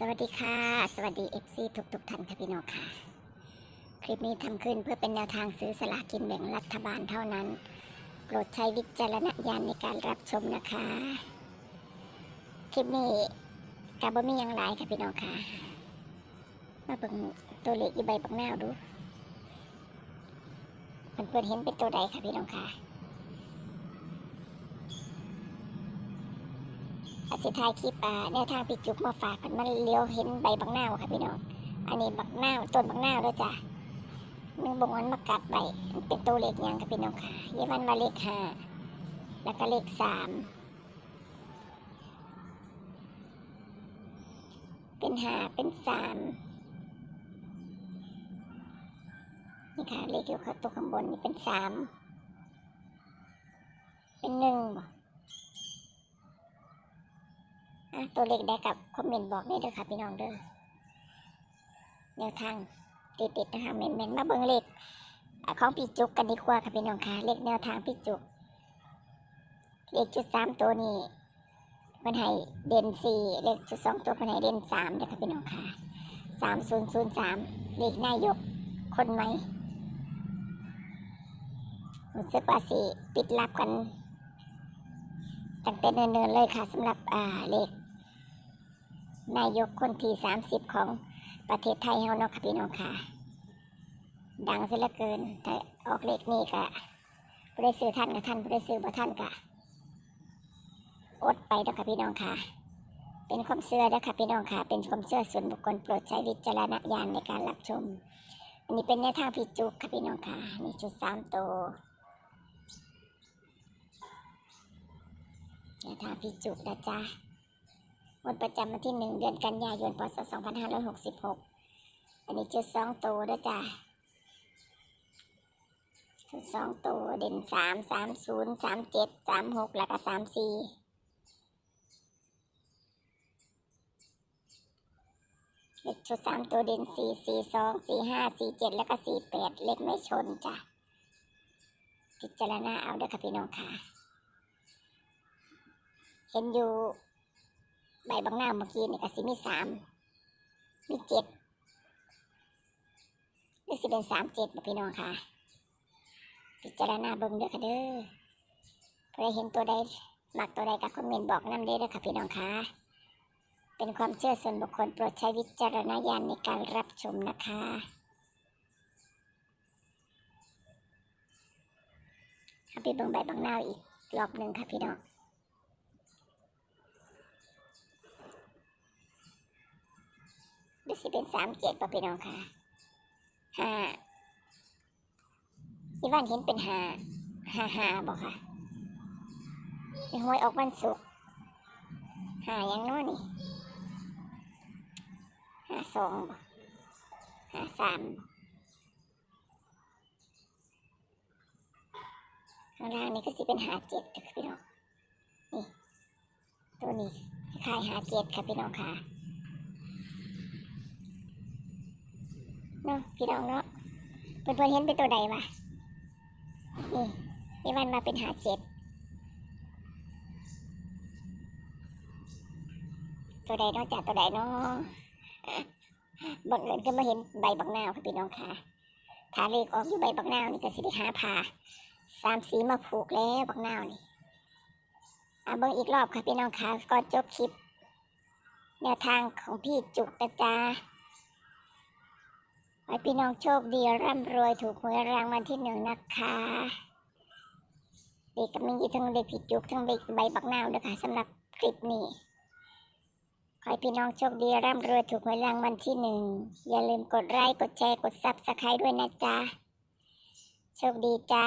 สวัสดีค่ะ สวัสดีเอฟซีทุกทุกท่านค่ะพี่น้องค่ะ คลิปนี้ทำขึ้นเพื่อเป็นแนวทางซื้อสลากกินแบ่งรัฐบาลเท่านั้น โปรดใช้วิจารณญาณในการรับชมนะคะ คลิปนี้กาบมียังหลายค่ะพี่น้องค่ะ มาเบิ่งตัวเลขอีใบปักหน้าวดู เพื่อนๆเห็นเป็นตัวใดค่ะพี่น้องค่ะ อาจจะถ่ายคลิปอ่าแนวทางพี่จุกมาฝากกันมันเลี้ยวเห็นใบบักนาวค่ะพี่น้อง อันนี้บักนาวต้นบักนาวด้วยจ้ะมึงบอกมันมากัดใบมันเป็นตัวเลขยังค่ะพี่น้องค่ะเยาวันว่าเลขห้าแล้วก็เลขสามเป็นห้าเป็นสามนี่ค่ะเลขอยู่ข้างตัวข้างบนนี่เป็นสามเป็นหนึ่งบ่ อะ ตัวเลขได้กับคอมเมนต์บอกได้เด้อค่ะพี่น้องเด้อแนวทางติดๆนะคะเมนเมนๆมาเบิ่งเลขของพี่จุกกันดีกว่าค่ะพี่น้องค่ะเลขแนวทางพี่จุกเลขจุดสามตัวนี้มันให้เด่นสี่เลขจุดสองตัวมันให้เด่นสามเด้อค่ะพี่น้องค่ะสามศูนย์ศูนย์สามเลขนายกคนไหมรู้สึกว่าสิปิดลับกันตั้งแต่เนินๆเลยค่ะสำหรับอ่าเลข นายกคนที่สามสิบของประเทศไทยเฮาเนาะค่ะพี่น้องค่ะ ดังเสียเหลือเกินแต่ออกเลขนี่กะผู้ได้ซื้อท่านกับท่านผู้ได้ซื้อบ่ท่านกะอดไปเด้อค่ะพี่น้องค่ะ เป็นความเชื่อเด้อค่ะพี่น้องค่ะ เป็นความเชื่อส่วนบุคคลโปรดใช้วิจารณญาณในการรับชม อันนี้เป็นแนวทางพี่จุกค่ะพี่น้องค่ะนี่ชุดสามตัวแนวทางพี่จุกนะจ๊ะ วันประจำวันที่หนึ่งเดือนกันยายนพศ2566อันนี้จุดสองตัวด้วยจ้ะจุดสองตัวเด่นสามสามศูนย์สามเจ็ดสามหกแล้วก็สามสี่เลขชุดสามตัวเด่นสี่สี่สองสี่ห้าสี่เจ็ดแล้วก็สี่แปดเลขไม่ชนจ้ะพิจารณาเอาเด้อค่ะพี่น้องค่ะ เห็นอยู่ ใบบางหน้าเมื่อกี้นี่ก็สิมีสามมีเจ็ดหรือสิเป็นสามเจ็ดบ่พี่น้องค่ะ พิจารณาเบิ่งเด้อค่ะเด้อใครเห็นตัวใดมักตัวใดก็คอมเมนต์บอกน้ำเด้อเด้อค่ะพี่น้องค่ะ เป็นความเชื่อส่วนบุคคลโปรดใช้วิจารณญาณในการรับชมนะคะเอาไปเบิ่งใบบางหน้าอีกรอบหนึ่งค่ะพี่น้อง หรือ สิเป็นสามเจ็ดป่ะพี่น้องค่ะห้าอีวันเห็นเป็นห้าห้าห้าบอกค่ะไอ้หวยออกวันศุกร์ห้ายังน้อนี่ห้าสองบ่ห้าสามข้างล่างนี่ก็สิเป็นหาเจ็ดเด้อค่ะพี่น้องนี่ตัวนี้คล้ายหาเจ็ดค่ะพี่น้องค่ะ เนาะพี่น้องเนาะเพื่อนๆเห็นเป็นตัวใดวะนี่นี่วันมาเป็นหาเจ็ดตัวใดนาะจากตัวใดเนาะบังเอิญก็มาเห็นใบบักนาวค่ะพี่น้องค่ะถ้าเลขออกอยู่ใบบักนาวนี่ก็สิได้หาผ่าสามสีมาผูกแล้วบักนาวนี่อะเบิ่งอีกรอบค่ะพี่น้องค่ะก่อนจบคลิปแนวทางของพี่จุกนะจ๊ะ ขอให้พี่น้องโชคดีร่ำรวยถูกหวยรางวัลที่หนึ่งนะคะเด็กกับมีทั้งเด็กผิดจุกทั้งเด็กใบบักนาวด้วยค่ะสำหรับคลิปนี้ขอให้พี่น้องโชคดีร่ำรวยถูกหวยรางวัลที่หนึ่งอย่าลืมกดไลค์กดแชร์กดซับสไครต์ด้วยนะจ๊ะโชคดีจ้า